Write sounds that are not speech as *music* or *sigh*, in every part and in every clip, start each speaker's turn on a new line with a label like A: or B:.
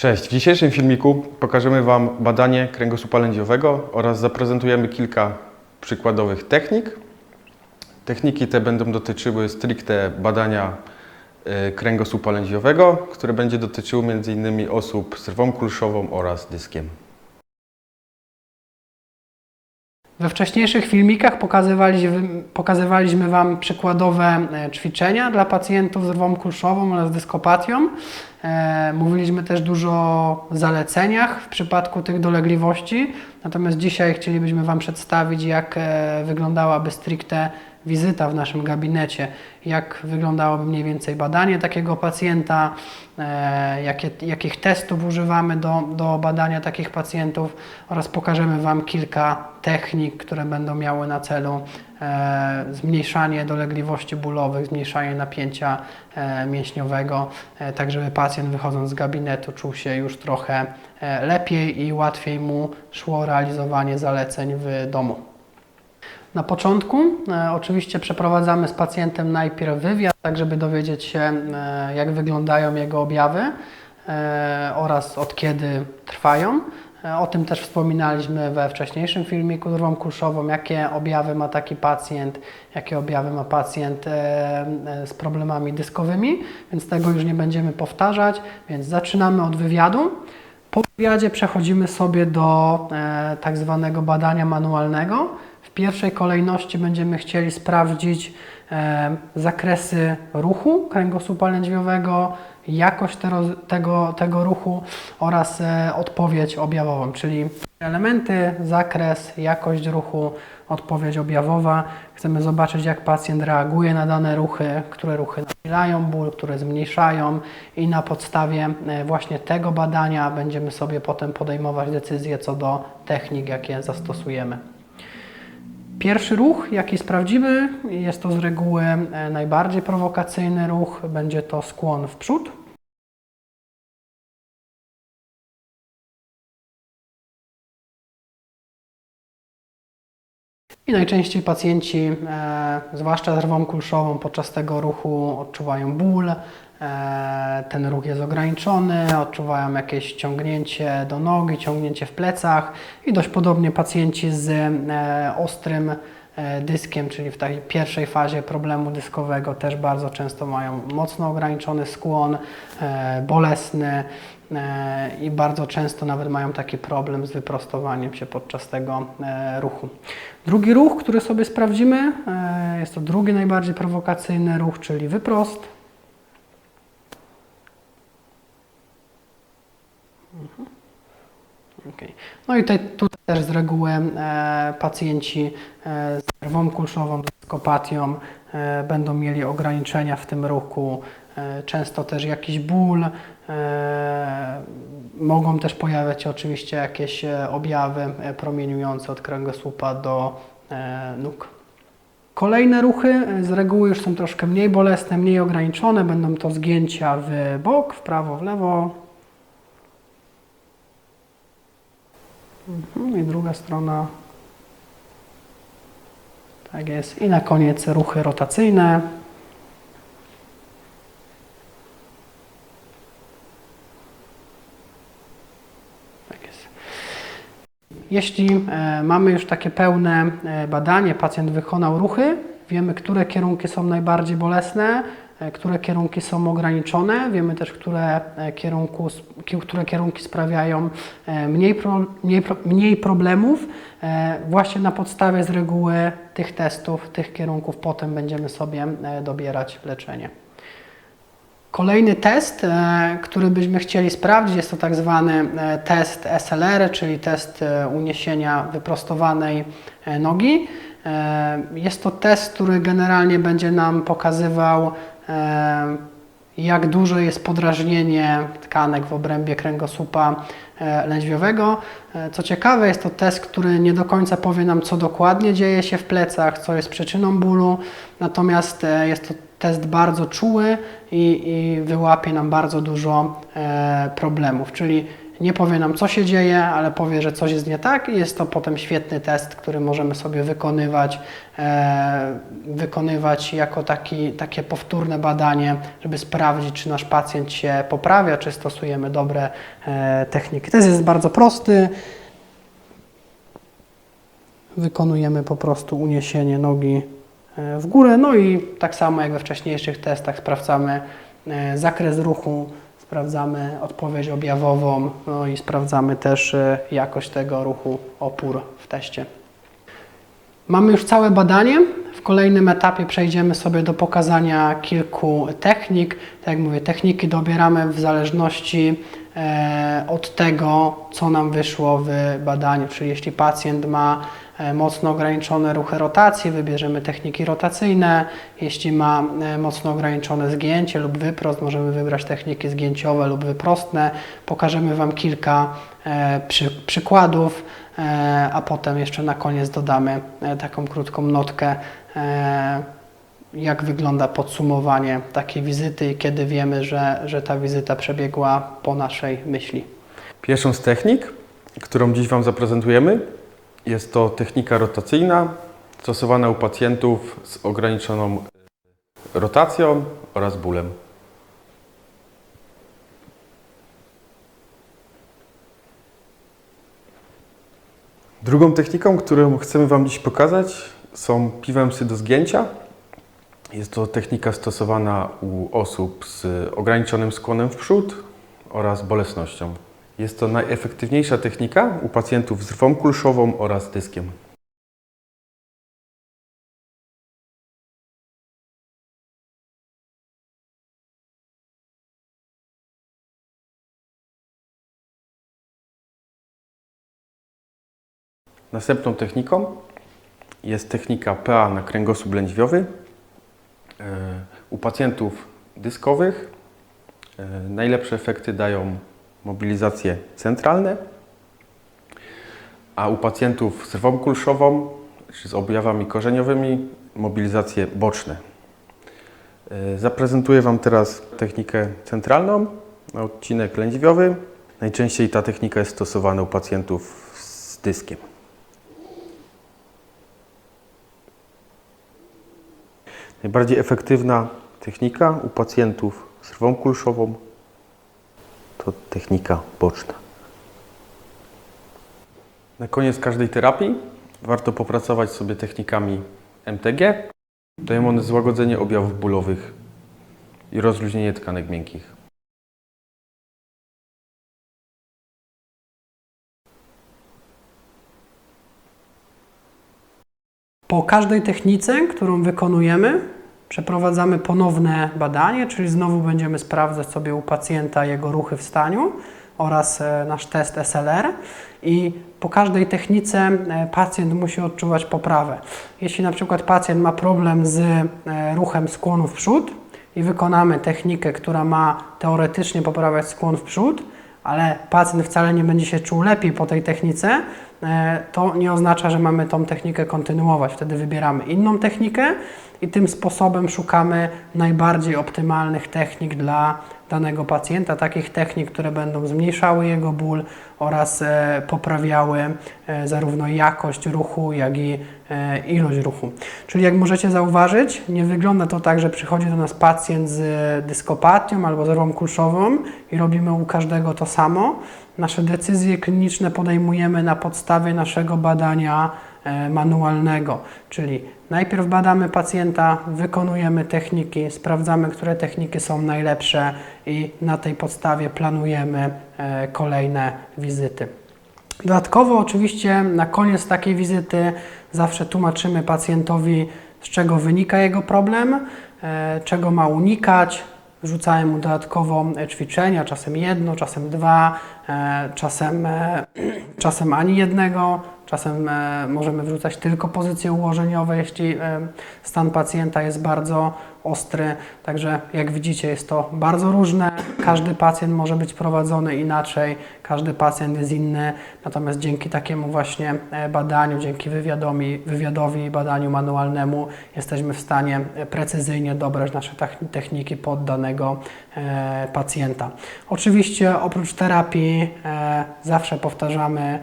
A: Cześć, w dzisiejszym filmiku pokażemy Wam badanie kręgosłupa lędźwiowego oraz zaprezentujemy kilka przykładowych technik. Techniki te będą dotyczyły stricte badania e, kręgosłupa lędźwiowego, które będzie dotyczyło m.in. osób z rwą kulszową oraz dyskiem.
B: We wcześniejszych filmikach pokazywaliśmy, pokazywaliśmy Wam przykładowe e, ćwiczenia dla pacjentów z rwą kulszową oraz dyskopatią. E, Mówiliśmy też dużo o zaleceniach w przypadku tych dolegliwości, natomiast dzisiaj chcielibyśmy Wam przedstawić, jak e, wyglądałaby stricte wizyta w naszym gabinecie, jak wyglądałoby mniej więcej badanie takiego pacjenta, e, jakie, jakich testów używamy do, do badania takich pacjentów oraz pokażemy Wam kilka technik, które będą miały na celu zmniejszanie dolegliwości bólowych, zmniejszanie napięcia e, mięśniowego, e, tak żeby pacjent wychodząc z gabinetu czuł się już trochę e, lepiej i łatwiej mu szło realizowanie zaleceń w domu. Na początku e, oczywiście przeprowadzamy z pacjentem najpierw wywiad, tak żeby dowiedzieć się, e, jak wyglądają jego objawy e, oraz od kiedy trwają. E, o tym też wspominaliśmy we wcześniejszym filmiku z rwą kulszową, jakie objawy ma taki pacjent, jakie objawy ma pacjent e, e, z problemami dyskowymi, więc tego już nie będziemy powtarzać, więc zaczynamy od wywiadu. Po wywiadzie przechodzimy sobie do tak zwanego badania manualnego. W pierwszej kolejności będziemy chcieli sprawdzić zakresy ruchu kręgosłupa lędźwiowego, jakość te, tego, tego ruchu oraz e, odpowiedź objawową, czyli elementy, zakres, jakość ruchu, odpowiedź objawowa. Chcemy zobaczyć, jak pacjent reaguje na dane ruchy, które ruchy nasilają ból, które zmniejszają i na podstawie e, właśnie tego badania będziemy sobie potem podejmować decyzje co do technik, jakie zastosujemy. Pierwszy ruch, jaki sprawdzimy, jest to z reguły e, najbardziej prowokacyjny ruch, będzie to skłon w przód. I najczęściej pacjenci, e, zwłaszcza z rwą kulszową, podczas tego ruchu odczuwają ból, e, ten ruch jest ograniczony, odczuwają jakieś ciągnięcie do nogi, ciągnięcie w plecach i dość podobnie pacjenci z e, ostrym dyskiem, czyli w tej pierwszej fazie problemu dyskowego też bardzo często mają mocno ograniczony skłon, bolesny i bardzo często nawet mają taki problem z wyprostowaniem się podczas tego e, ruchu. Drugi ruch, który sobie sprawdzimy, e, jest to drugi najbardziej prowokacyjny ruch, czyli wyprost. Okej. No i tutaj, tutaj też z reguły e, pacjenci e, z rwą kulszową, dyskopatią e, będą mieli ograniczenia w tym ruchu, e, często też jakiś ból. E, mogą też pojawiać się oczywiście jakieś e, objawy e, promieniujące od kręgosłupa do e, nóg. Kolejne ruchy e, z reguły już są troszkę mniej bolesne, mniej ograniczone. Będą to zgięcia w bok, w prawo, w lewo. Mhm, I druga strona. Tak jest. I na koniec ruchy rotacyjne. Tak. Jeśli e, mamy już takie pełne e, badanie, pacjent wykonał ruchy, wiemy, które kierunki są najbardziej bolesne, które kierunki są ograniczone, wiemy też, które, e, kierunku, ki- które kierunki sprawiają e, mniej, pro, mniej, mniej problemów. E, Właśnie na podstawie z reguły tych testów, tych kierunków potem będziemy sobie e, dobierać leczenie. Kolejny test, e, który byśmy chcieli sprawdzić, jest to tak zwany e, test SLR, czyli test e, uniesienia wyprostowanej e, nogi. E, Jest to test, który generalnie będzie nam pokazywał, e, jak duże jest podrażnienie tkanek w obrębie kręgosłupa e, lędźwiowego. E, Co ciekawe, jest to test, który nie do końca powie nam, co dokładnie dzieje się w plecach, co jest przyczyną bólu, natomiast e, jest to test bardzo czuły i, i wyłapie nam bardzo dużo problemów. Czyli Nie powie nam, co się dzieje, ale powie, że coś jest nie tak, i jest to potem świetny test, który możemy sobie wykonywać, e, wykonywać jako taki, takie powtórne badanie, żeby sprawdzić, czy nasz pacjent się poprawia, czy stosujemy dobre e, techniki. Test jest bardzo prosty. Wykonujemy po prostu uniesienie nogi e, w górę, no i tak samo jak we wcześniejszych testach sprawdzamy e, zakres ruchu, sprawdzamy odpowiedź objawową, no i sprawdzamy też e, jakość tego ruchu, opór w teście. Mamy już całe badanie. W kolejnym etapie przejdziemy sobie do pokazania kilku technik. Tak jak mówię, techniki dobieramy w zależności e, od tego, co nam wyszło w badaniu. Czyli jeśli pacjent ma mocno ograniczone ruchy rotacji, wybierzemy techniki rotacyjne. Jeśli ma e, mocno ograniczone zgięcie lub wyprost, możemy wybrać techniki zgięciowe lub wyprostne. Pokażemy Wam kilka e, przy, przykładów, e, a potem jeszcze na koniec dodamy e, taką krótką notkę, e, jak wygląda podsumowanie takiej wizyty i kiedy wiemy, że, że ta wizyta przebiegła po naszej myśli.
A: Pierwszą z technik, którą dziś Wam zaprezentujemy, jest to technika rotacyjna, stosowana u pacjentów z ograniczoną rotacją oraz bólem. Drugą techniką, którą chcemy Wam dziś pokazać, są piwemsy do zgięcia. Jest to technika stosowana u osób z ograniczonym skłonem w przód oraz bolesnością. Jest to najefektywniejsza technika u pacjentów z rwą kulszową oraz dyskiem. Następną techniką jest technika PA na kręgosłup lędźwiowy. E, U pacjentów dyskowych e, najlepsze efekty dają mobilizacje centralne, a u pacjentów z rwą kulszową czy z objawami korzeniowymi mobilizacje boczne. E, Zaprezentuję Wam teraz technikę centralną odcinek lędźwiowy. Najczęściej ta technika jest stosowana u pacjentów z dyskiem. Najbardziej efektywna technika u pacjentów z rwą kulszową to technika boczna. Na koniec każdej terapii warto popracować sobie technikami MTG. Dają one złagodzenie objawów bólowych i rozluźnienie tkanek miękkich.
B: Po każdej technice, którą wykonujemy, przeprowadzamy ponowne badanie, czyli znowu będziemy sprawdzać sobie u pacjenta jego ruchy w staniu oraz e, nasz test SLR i po każdej technice e, pacjent musi odczuwać poprawę. Jeśli na przykład pacjent ma problem z e, ruchem skłonu w przód i wykonamy technikę, która ma teoretycznie poprawiać skłon w przód, ale pacjent wcale nie będzie się czuł lepiej po tej technice, to nie oznacza, że mamy tą technikę kontynuować. Wtedy wybieramy inną technikę i tym sposobem szukamy najbardziej optymalnych technik dla danego pacjenta, takich technik, które będą zmniejszały jego ból oraz e, poprawiały e, zarówno jakość ruchu, jak i e, ilość ruchu. Czyli jak możecie zauważyć, nie wygląda to tak, że przychodzi do nas pacjent z dyskopatią albo z rwą kulszową i robimy u każdego to samo. Nasze decyzje kliniczne podejmujemy na podstawie naszego badania e, manualnego, czyli najpierw badamy pacjenta, wykonujemy techniki, sprawdzamy, które techniki są najlepsze i na tej podstawie planujemy e, kolejne wizyty. Dodatkowo oczywiście na koniec takiej wizyty zawsze tłumaczymy pacjentowi, z czego wynika jego problem, e, czego ma unikać. Wrzucałem mu dodatkowo e, ćwiczenia, czasem jedno, czasem dwa, e, czasem, e, *clears throat* czasem ani jednego, czasem możemy wrzucać tylko pozycje ułożeniowe, jeśli stan pacjenta jest bardzo ostry. Także jak widzicie jest to bardzo różne. Każdy pacjent może być prowadzony inaczej, każdy pacjent jest inny. Natomiast dzięki takiemu właśnie e, badaniu, dzięki wywiadowi, wywiadowi badaniu manualnemu jesteśmy w stanie e, precyzyjnie dobrać nasze techniki pod danego e, pacjenta. Oczywiście oprócz terapii zawsze powtarzamy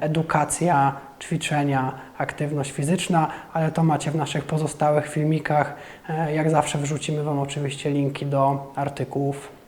B: edukacja, ćwiczenia, aktywność fizyczna, ale to macie w naszych pozostałych filmikach. E, Jak zawsze wrzucimy Wam oczywiście linki do artykułów